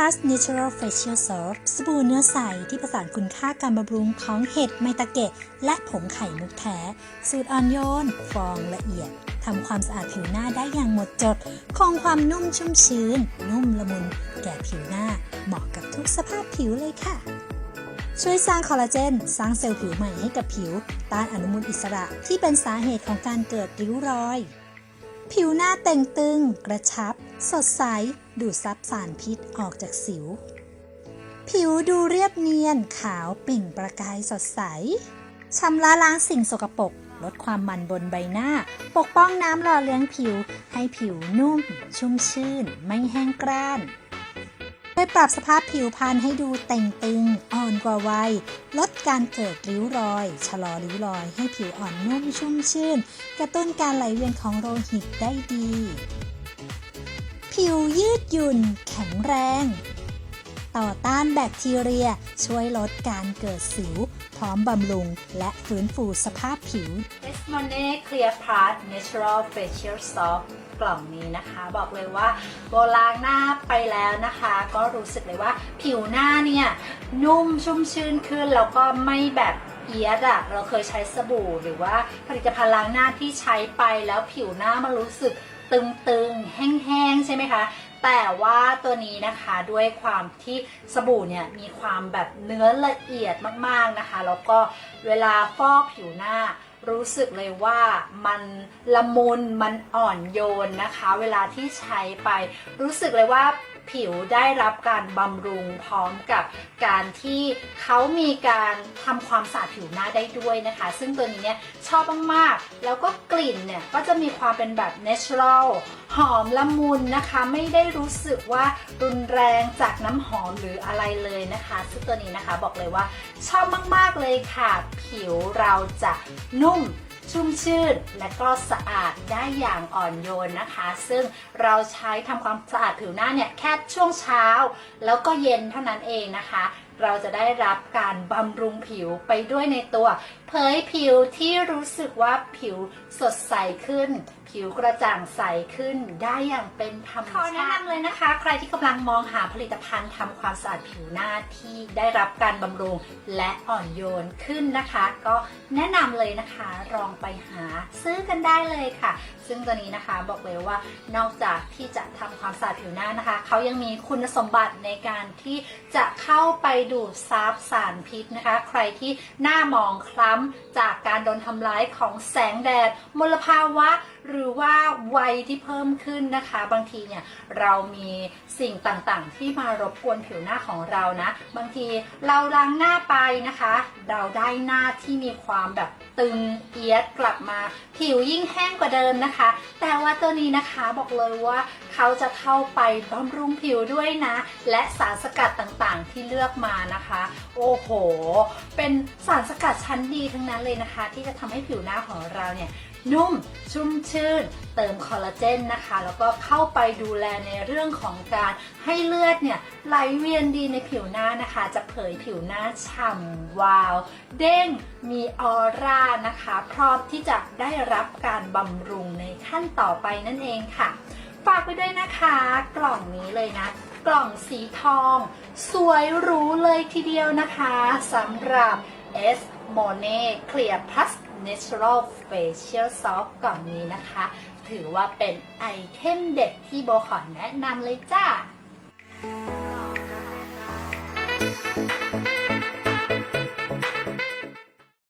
Plus Natural Facial Soap สบู่เนื้อใส ที่ประสานคุณค่าการบำรุงของเห็ดไมตาเกะ และผงไข่มุกแท้ สูตรอ่อนโยน ฟองละเอียดทำความสะอาดผิวหน้าได้อย่างหมดจด คงความนุ่มชุ่มชื้น นุ่มละมุน แก่ผิวหน้า เหมาะกับทุกสภาพผิวเลยค่ะ ช่วยสร้างคอลลาเจน สร้างเซลล์ผิวใหม่ให้กับผิว ต้านอนุมูลอิสระที่เป็นสาเหตุของการเกิดริ้วรอย ผิวหน้าเต่งตึง กระชับ สดใส ดูดซับสารพิษออกจากสิว ผิวดูเรียบเนียนขาวเปล่งประกายสดใสชำระล้างสิ่งสกปรกลดความมันบนใบหน้า ปกป้องน้ำหล่อเลี้ยงผิว ให้ผิวนุ่ม ชุ่มชื่น ไม่แห้งกร้านช่วยปรับสภาพผิวพรรณให้ดูเต่งตึง อ่อนกว่าวัย ลดการเกิดริ้วรอย ชะลอริ้วรอย ให้ผิวอ่อนนุ่มชุ่มชื่น กระตุ้นการไหลเวียนของโลหิตได้ดี ผิวยืดหยุ่น แข็งแรง ต่อต้านแบคทีเรียช่วยลดการเกิดสิว พร้อมบำรุง และฟื้นฟูสภาพผิว e s m o n e Clear Plus Natural Facial Soft กล่องนี้นะคะ บอกเลยว่าโบล้างหน้าไปแล้วนะคะ ก็รู้สึกเลยว่าผิวหน้าเนี่ย นุ่มชุ่มชื่นขึ้น แล้วก็ไม่แบบเอียดอะเราเคยใช้สบู่หรือว่าผลิตภัณฑ์ล้างหน้าที่ใช้ไปแล้วผิวหน้ามันรู้สึกตึงๆ แห้งๆ คะ แต่ว่าตัวนี้นะคะด้วยความที่สบู่เนี่ยมีความแบบเนื้อละเอียดมากๆนะคะ แล้วก็เวลาฟอกผิวหน้ารู้สึกเลยว่ามันละมุนมันอ่อนโยนนะคะ เวลาที่ใช้ไปรู้สึกเลยว่า ผิวได้รับการบำรุงพร้อมกับการที่เขามีการทำความสะอาดผิวหน้าได้ด้วยนะคะ ซึ่งตัวนี้เนี่ยชอบมากๆ แล้วก็กลิ่นเนี่ยก็จะมีความเป็นแบบ natural หอมละมุนนะคะ ไม่ได้รู้สึกว่ารุนแรงจากน้ำหอมหรืออะไรเลยนะคะซึ่งตัวนี้นะคะบอกเลยว่าชอบมากๆเลยค่ะ ผิวเราจะนุ่ม ชุ่มชื่นและก็สะอาดได้อย่างอ่อนโยนนะคะ ซึ่งเราใช้ทำความสะอาดผิวหน้าเนี่ยแค่ช่วงเช้า แล้วก็เย็นเท่านั้นเองนะคะ เราจะได้รับการบำรุงผิวไปด้วยในตัว เผยผิวที่รู้สึกว่าผิวสดใสขึ้น ผิวกระจ่างใสขึ้นได้อย่างเป็นธรรมชาติ ขอแนะนำเลยนะคะ ใครที่กำลังมองหาผลิตภัณฑ์ทำความสะอาดผิวหน้าที่ได้รับการบำรุงและอ่อนโยนขึ้นนะคะ ก็แนะนำเลยนะคะลองไปหาซื้อกันได้เลยค่ะ ซึ่งตัวนี้นะคะบอกเลยว่านอกจากที่จะทำความสะอาดผิวหน้านะคะ เขายังมีคุณสมบัติในการที่จะเข้าไปดูดซับสารพิษนะคะ ใครที่หน้าหมองคล้ำจากการโดนทำร้ายของแสงแดด มลภาวะ หรือว่าวัยที่เพิ่มขึ้นนะคะ บางทีเนี่ยเรามีสิ่งต่างๆ ที่มารบกวนผิวหน้าของเรานะ บางทีเราล้างหน้าไปนะคะ เราได้หน้าที่มีความแบบตึงเอียดกลับมา ผิวยิ่งแห้งกว่าเดิมนะคะ แต่ว่าตัวนี้นะคะบอกเลยว่า เขาจะเข้าไปบำรุงผิวด้วยนะ และสารสกัดต่างๆ ที่เลือกมานะคะ โอ้โห เป็นสารสกัดชั้นดีทั้งนั้นเลยนะคะ ที่จะทำให้ผิวหน้าของเราเนี่ยนุ่มชุ่มชื่น เติมคอลลาเจนนะคะ แล้วก็เข้าไปดูแลในเรื่องของการให้เลือดเนี่ยไหลเวียนดีในผิวหน้านะคะ จะเผยผิวหน้าฉ่ำวาว เด้งมีออร่านะคะ พร้อมที่จะได้รับการบำรุงในขั้นต่อไปนั่นเองค่ะ ฝากไปด้วยนะคะ กล่องนี้เลยนะ กล่องสีทอง สวยหรูเลยทีเดียวนะคะสำหรับ S m o n e Clear Plus Natural Facial Soft กล่องนี้นะคะ ถือว่าเป็นไอเทมเด็ดที่โบขอแนะนำเลยจ้า